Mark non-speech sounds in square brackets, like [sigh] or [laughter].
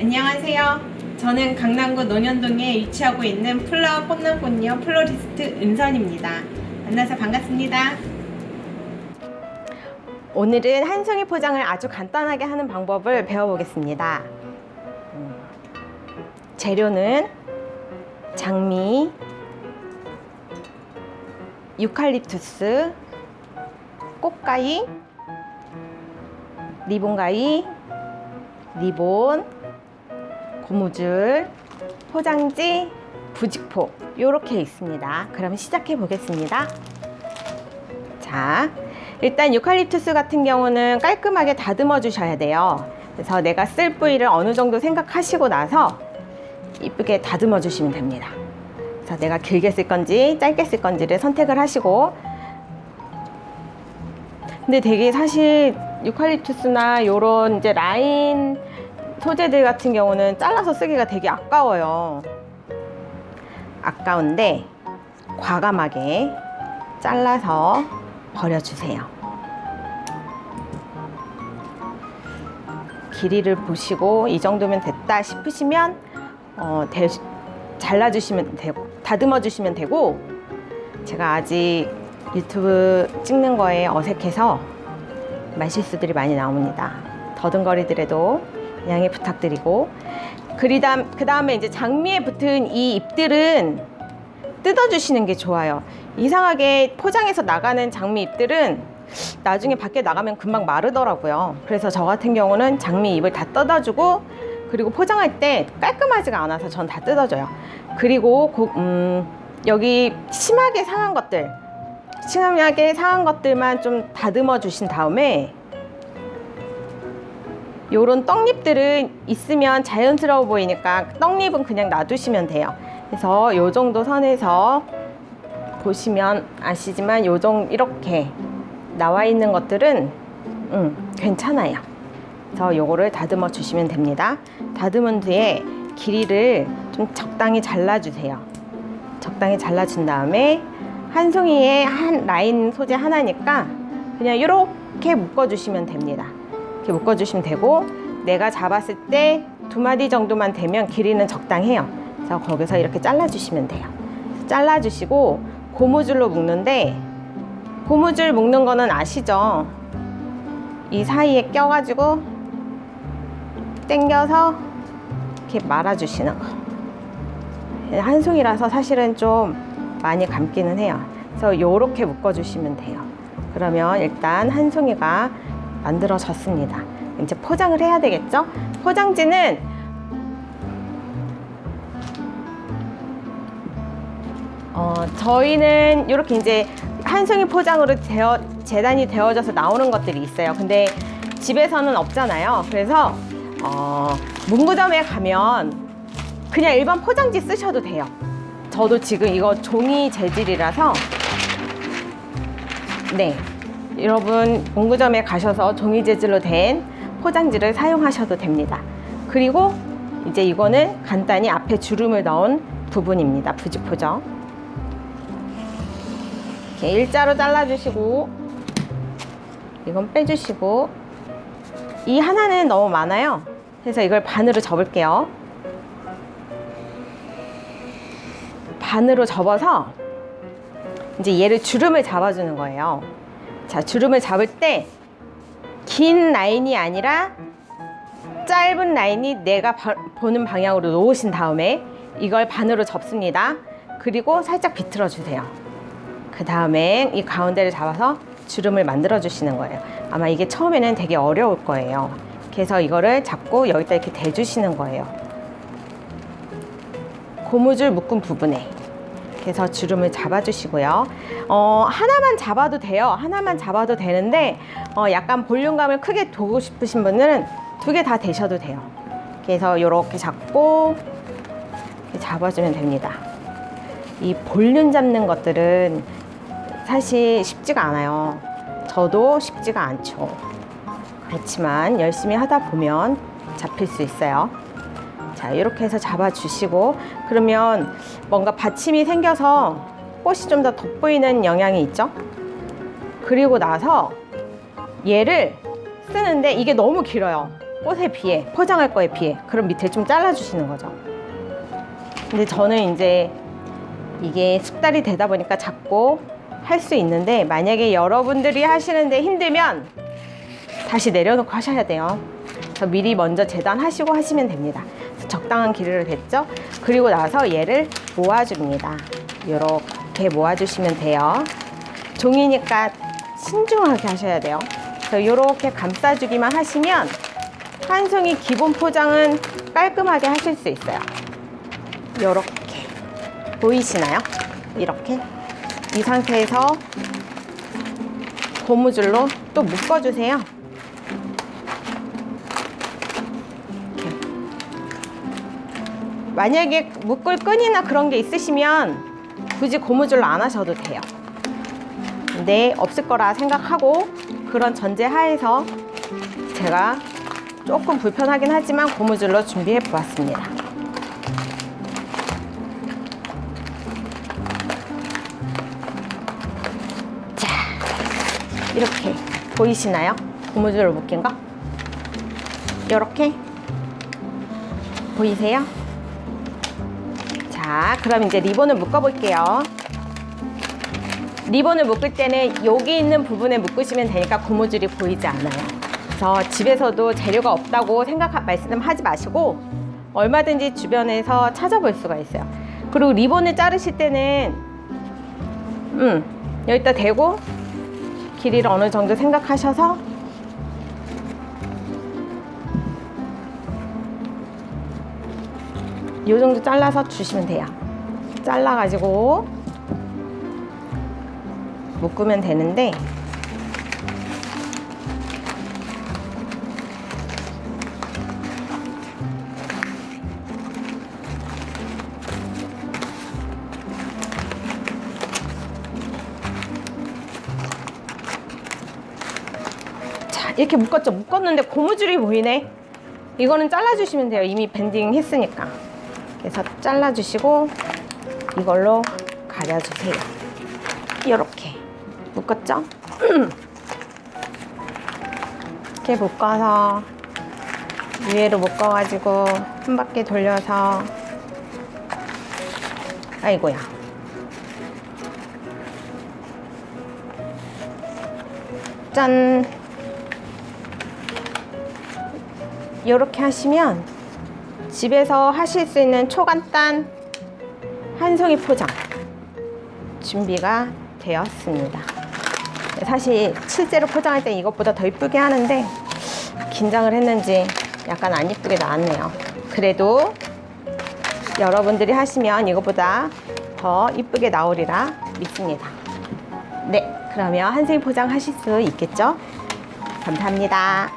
안녕하세요. 저는 강남구 논현동에 위치하고 있는 플라워 꽃남꽃녀 플로리스트 은선입니다. 만나서 반갑습니다. 오늘은 한 송이 포장을 아주 간단하게 하는 방법을 배워보겠습니다. 음, 재료는 장미, 유칼립투스, 꽃가위, 리본가위, 리본, 고무줄, 포장지, 부직포 이렇게 있습니다. 그럼 시작해 보겠습니다. 자, 일단 유칼립투스 같은 경우는 깔끔하게 다듬어 주셔야 돼요. 그래서 내가 쓸 부위를 어느 정도 생각하시고 나서 이쁘게 다듬어 주시면 됩니다. 그래서 내가 길게 쓸 건지 짧게 쓸 건지를 선택을 하시고 근데 되게 사실 유칼립투스나 요런 이제 라인 소재들 같은 경우는 잘라서 쓰기가 되게 아까워요. 아까운데 과감하게 잘라서 버려주세요. 길이를 보시고 이 정도면 됐다 싶으시면 어, 대, 잘라주시면 되고 다듬어 주시면 되고 제가 아직 유튜브 찍는 거에 어색해서 말실수들이 많이 나옵니다. 더듬거리더라도 양해 부탁드리고 그리담 그 다음에 이제 장미에 붙은 이 잎들은 뜯어주시는 게 좋아요. 이상하게 포장해서 나가는 장미 잎들은 나중에 밖에 나가면 금방 마르더라고요. 그래서 저 같은 경우는 장미 잎을 다 뜯어주고 그리고 포장할 때 깔끔하지가 않아서 전 다 뜯어줘요. 그리고 고- 음, 여기 심하게 상한 것들, 심하게 상한 것들만 좀 다듬어 주신 다음에 요런 떡잎들은 있으면 자연스러워 보이니까 떡잎은 그냥 놔두시면 돼요. 그래서 요 정도 선에서 보시면 아시지만 요 정도 이렇게 나와 있는 것들은 음, 괜찮아요. 그래서 요거를 다듬어 주시면 됩니다. 다듬은 뒤에 길이를 좀 적당히 잘라주세요. 적당히 잘라준 다음에 한 송이에 한 라인 소재 하나니까 그냥 이렇게 묶어 주시면 됩니다. 이렇게 묶어주시면 되고 내가 잡았을 때 두 마디 정도만 되면 길이는 적당해요. 그래서 거기서 이렇게 잘라주시면 돼요. 잘라주시고 고무줄로 묶는데 고무줄 묶는 거는 아시죠? 이 사이에 껴가지고 당겨서 이렇게 말아주시는 거. 한 송이라서 사실은 좀 많이 감기는 해요. 그래서 이렇게 묶어주시면 돼요. 그러면 일단 한 송이가 만들어졌습니다. 이제 포장을 해야 되겠죠? 포장지는 어, 저희는 이렇게 이제 한 송이 포장으로 되어, 재단이 되어져서 나오는 것들이 있어요. 근데 집에서는 없잖아요. 그래서 어, 문구점에 가면 그냥 일반 포장지 쓰셔도 돼요. 저도 지금 이거 종이 재질이라서 네 여러분 문구점에 가셔서 종이 재질로 된 포장지를 사용하셔도 됩니다. 그리고 이제 이거는 간단히 앞에 주름을 넣은 부분입니다. 부직포죠. 이렇게 일자로 잘라주시고 이건 빼주시고 이 하나는 너무 많아요. 그래서 이걸 반으로 접을게요. 반으로 접어서 이제 얘를 주름을 잡아주는 거예요. 자, 주름을 잡을 때 긴 라인이 아니라 짧은 라인이 내가 바- 보는 방향으로 놓으신 다음에 이걸 반으로 접습니다. 그리고 살짝 비틀어 주세요. 그 다음에 이 가운데를 잡아서 주름을 만들어 주시는 거예요. 아마 이게 처음에는 되게 어려울 거예요. 그래서 이거를 잡고 여기다 이렇게 대주시는 거예요. 고무줄 묶은 부분에 그래서 주름을 잡아주시고요. 어, 하나만 잡아도 돼요. 하나만 잡아도 되는데 어, 약간 볼륨감을 크게 두고 싶으신 분들은 두 개 다 되셔도 돼요. 그래서 이렇게 잡고 이렇게 잡아주면 됩니다. 이 볼륨 잡는 것들은 사실 쉽지가 않아요. 저도 쉽지가 않죠. 그렇지만 열심히 하다 보면 잡힐 수 있어요. 자, 이렇게 해서 잡아주시고, 그러면 뭔가 받침이 생겨서 꽃이 좀 더 돋보이는 영향이 있죠? 그리고 나서 얘를 쓰는데 이게 너무 길어요. 꽃에 비해 포장할 거에 비해 그럼 밑에 좀 잘라주시는 거죠. 근데 저는 이제 이게 숙달이 되다 보니까 자꾸 할수 있는데 만약에 여러분들이 하시는데 힘들면 다시 내려놓고 하셔야 돼요. 미리 먼저 재단하시고 하시면 됩니다. 적당한 길이를 됐죠? 그리고 나서 얘를 모아줍니다. 이렇게 모아주시면 돼요. 종이니까 신중하게 하셔야 돼요. 이렇게 감싸주기만 하시면 한 송이 기본 포장은 깔끔하게 하실 수 있어요. 이렇게 보이시나요? 이렇게 이 상태에서 고무줄로 또 묶어주세요. 만약에 묶을 끈이나 그런 게 있으시면 굳이 고무줄로 안 하셔도 돼요. 근데 없을 거라 생각하고 그런 전제 하에서 제가 조금 불편하긴 하지만 고무줄로 준비해 보았습니다. 자, 이렇게 보이시나요? 고무줄로 묶인 거? 이렇게 보이세요? 자, 그럼 이제 리본을 묶어 볼게요. 리본을 묶을 때는 여기 있는 부분에 묶으시면 되니까 고무줄이 보이지 않아요. 그래서 집에서도 재료가 없다고 생각 말씀하지 마시고 얼마든지 주변에서 찾아볼 수가 있어요. 그리고 리본을 자르실 때는 음, 여기다 대고 길이를 어느 정도 생각하셔서 이 정도 잘라서 주시면 돼요. 잘라가지고 묶으면 되는데 자 이렇게 묶었죠. 묶었는데 고무줄이 보이네. 이거는 잘라주시면 돼요. 이미 밴딩 했으니까 그래서 잘라주시고 이걸로 가려주세요. 이렇게. 묶었죠? [clears throat] 이렇게 묶어서 위에로 묶어가지고 한 바퀴 돌려서 아이고야. 짠. 이렇게 하시면 집에서 하실 수 있는 초간단 한 송이 포장 준비가 되었습니다. 사실 실제로 포장할 때 이것보다 더 이쁘게 하는데 긴장을 했는지 약간 안 이쁘게 나왔네요. 그래도 여러분들이 하시면 이것보다 더 이쁘게 나오리라 믿습니다. 네, 그러면 한 송이 포장 하실 수 있겠죠? 감사합니다.